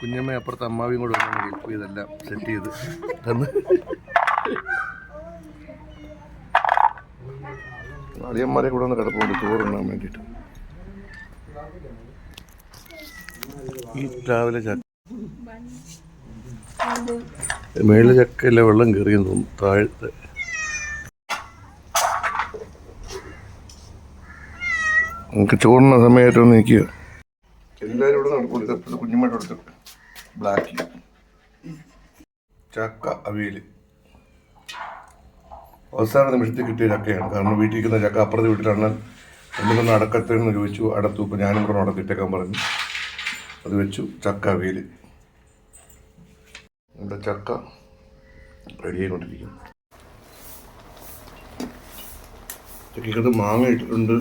കുഞ്ഞമ്മ അപ്പുറത്തെ അമ്മാവിയും കൂടെ വന്നു ഹെൽപ്പ് ചെയ്തെല്ലാം സെറ്റ് ചെയ്ത് തന്ന്. അളിയന്മാരെ കൂടെ ഒന്ന് കിടപ്പുണ്ട് ചോറുണ്ണാൻ വേണ്ടിയിട്ട്. ഈ രാവിലെ ചക്ക മേളിലെ ചക്കയില്ല വെള്ളം കയറിയെന്ന് തോന്നുന്നു താഴത്തെ. നമുക്ക് ചോറിന സമയമായിട്ടൊന്ന് നിൽക്കുക. എല്ലാവരും ഇവിടെ നടക്കൂല ഇതപ്പോൾ കുഞ്ഞുമായിട്ട് കൊടുത്തു ബ്ലാക്ക് ചക്ക അവിയൽ അവസാന നിമിഷത്തിൽ കിട്ടിയ ചക്കയാണ്. കാരണം വീട്ടിൽ ഇരിക്കുന്ന ചക്ക അപ്പുറത്തെ വീട്ടിലാണ്. എന്തെങ്കിലും അടക്കത്തെന്ന് ചോദിച്ചു. അടത്തു ഇപ്പം ഞാനും കൂടെ അടത്തിട്ടേക്കാൻ പറഞ്ഞു. അത് വെച്ചു. ചക്ക അവിയൽ നമ്മുടെ ചക്ക റെഡി ആയിക്കൊണ്ടിരിക്കുന്നു. ചക്കയ്ക്കകത്ത് മാങ്ങ ഇട്ടിട്ടുണ്ട്.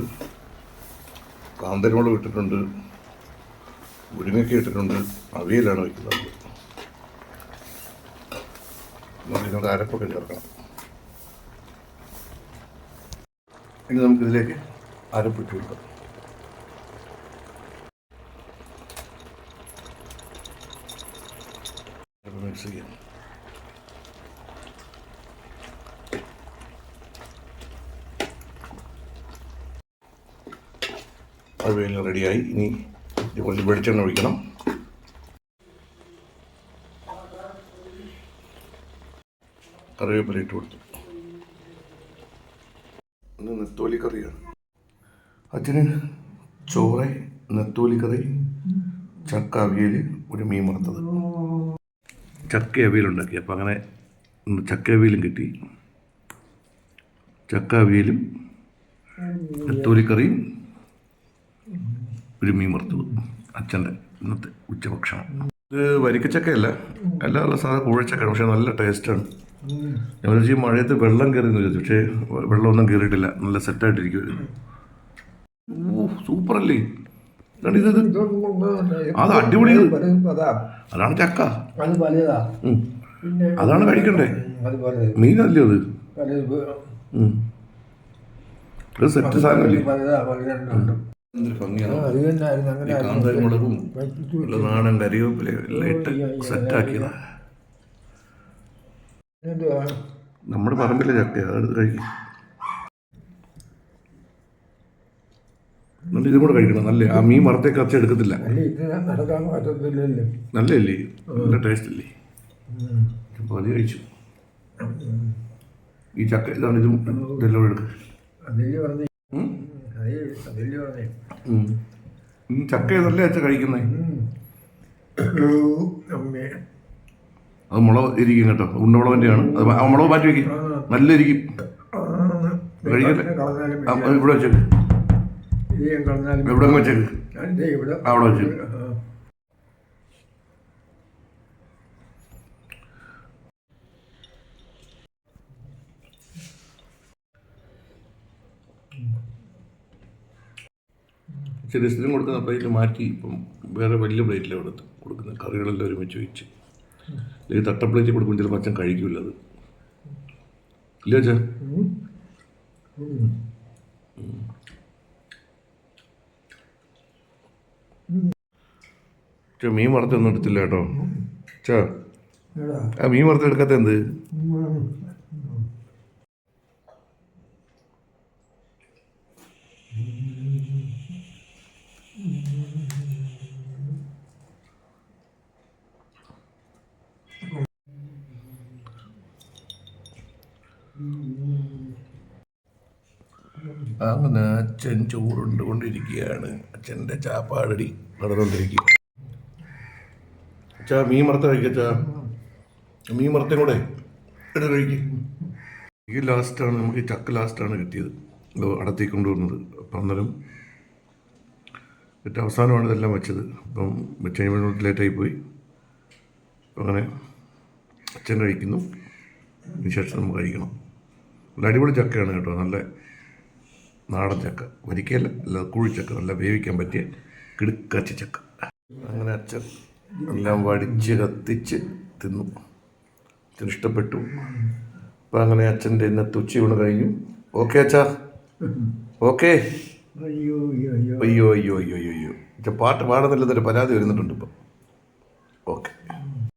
കാന്തരമുളക് ഇട്ടിട്ടുണ്ട്. മുരിങ്ങയ്ക്ക ഇട്ടിട്ടുണ്ട്. അവിയലാണ് വയ്ക്കുന്നത്. നമുക്ക് അരപ്പൊക്കെ ചേർക്കണം. ഇനി നമുക്കിതിലേക്ക് അരപ്പിട്ട് കൊടുക്കാം. മിക്സ് ചെയ്യാം. അവിയൽ റെഡിയായി ഇനി കുറച്ച് വെളിച്ചെണ്ണ ഒഴിക്കണം. കറിവേപ്പില ഇട്ട് കൊടുത്തു. നെത്തോലി കറിയാണ്. അച്ഛന് ചോറ് നെത്തോലി കറി ചക്ക അവിയൽ ഒരു മീൻ വറുത്തത്. ചക്ക അവിയലുണ്ടാക്കി അപ്പം അങ്ങനെ ചക്ക അവിയലും കിട്ടി. ചക്ക അവിയലും നെത്തോലി കറിയും ഒരു മീൻ വറുത്തത് അച്ഛന്റെ ഇന്നത്തെ ഉച്ചഭക്ഷണം. ഇത് വരിക്കച്ചക്കയല്ല. അല്ല സാധാ കൂഴച്ചക്കയാണ് പക്ഷേ നല്ല ടേസ്റ്റാണ്. ഞാൻ ചോദിച്ചു മഴയത്ത് വെള്ളം കയറി എന്ന് ചോദിച്ചു പക്ഷേ വെള്ളമൊന്നും കയറിയിട്ടില്ല. നല്ല സെറ്റായിട്ടിരിക്കും ഓ സൂപ്പറല്ലേ? അത് അടിപൊളി അതാണ് ചക്ക. അതാണ് കഴിക്കണ്ടേ? മീനല്ലേ അത്? സെറ്റ് സാധനം നമ്മുടെ പറമ്പിലെ ചക്കയ അതെടുത്ത് കഴിക്കും. ഇതും കൂടെ കഴിക്കണം. നല്ല ആ മീൻ മറത്തേ കച്ച എടുക്കത്തില്ല. നല്ലല്ലേ നല്ല ടേസ്റ്റ് അല്ലേ അപ്പോൾ അത് കഴിച്ചു. ഈ ചക്ക ഇതാണ് ഇതും. ഇതെല്ലാം എടുക്കുക ചക്കയല്ലേ അച്ഛ കഴിക്കുന്നേ? അത് മുളക് ഇരിക്കും കേട്ടോ. ഉണ്ടമുളകിന്റെയാണ് അത് മുളക് മാറ്റി വെക്കും. നല്ല ഇരിക്കും കഴിക്കല്ലേ? ഇവിടെ വെച്ചേക്ക്. എവിടെ വെച്ചേക്ക്. അവിടെ വെച്ചേക്ക്. ചെറിയ സ്ഥിരം കൊടുക്കുന്ന പ്ലേറ്റ് മാറ്റി ഇപ്പം വേറെ വലിയ പ്ലേറ്റിലാണ് കൊടുത്ത് കൊടുക്കുന്നത്. കറികളെല്ലാം ഒരുമിച്ച് വെച്ച്. അല്ലെങ്കിൽ തട്ട പ്ലേറ്റ് കൊടുക്കുമ്പോൾ ചിലപ്പോൾ അച്ഛൻ കഴിക്കില്ല അത്. ഇല്ല അച്ഛാ ചോ മീൻ വറുത്തൊന്നും എടുത്തില്ല കേട്ടോ. ചോ. ആ മീൻ വറുത്തെടുക്കാത്ത എന്ത്? അങ്ങനെ അച്ഛൻ ചോറുണ്ട് കൊണ്ടിരിക്കുകയാണ്. അച്ഛന്റെ ചാപ്പാടടി നടന്നുകൊണ്ടിരിക്കുക അച്ഛാ മീൻ മറത്ത കഴിക്കച്ചാ മീൻ മറത്തേം കൂടെ എടുത്ത് കഴിക്കും. ഈ ലാസ്റ്റാണ് നമുക്ക് ഈ ചക്ക ലാസ്റ്റാണ് കിട്ടിയത്. ഇത് അടത്തി കൊണ്ടുവന്നത്. അപ്പം അന്നേരം ഏറ്റവും അവസാനമാണ് ഇതെല്ലാം വെച്ചത്. അപ്പം വെച്ച് കഴിയുമ്പോൾ ലേറ്റായി പോയി. അങ്ങനെ അച്ഛൻ കഴിക്കുന്നു. അതിന് ശേഷം നമുക്ക് കഴിക്കണം. നല്ല അടിപൊളി ചക്കയാണ് കേട്ടോ. നല്ല നാടൻ ചക്ക. വരിക്കയല്ല അല്ല കുഴിച്ചക്ക നല്ല വേവിക്കാൻ പറ്റിയ കിടുക്കാച്ചി ചക്ക. അങ്ങനെ അച്ഛൻ എല്ലാം വടിച്ച് കത്തിച്ച് തിന്നു. അച്ഛൻ ഇഷ്ടപ്പെട്ടു. അപ്പം അങ്ങനെ അച്ഛന്റെ ഇന്നത്തെ ഉച്ചയൂണ് കഴിഞ്ഞു. ഓക്കെ അച്ഛാ. ഓക്കെ. അയ്യോ അയ്യോ അയ്യോ. അയ്യോ അയ്യോ അയ്യോ പാട്ട് പാടുന്നില്ലെന്നൊരു പരാതി വരുന്നിട്ടുണ്ട് ഇപ്പം. ഓക്കെ.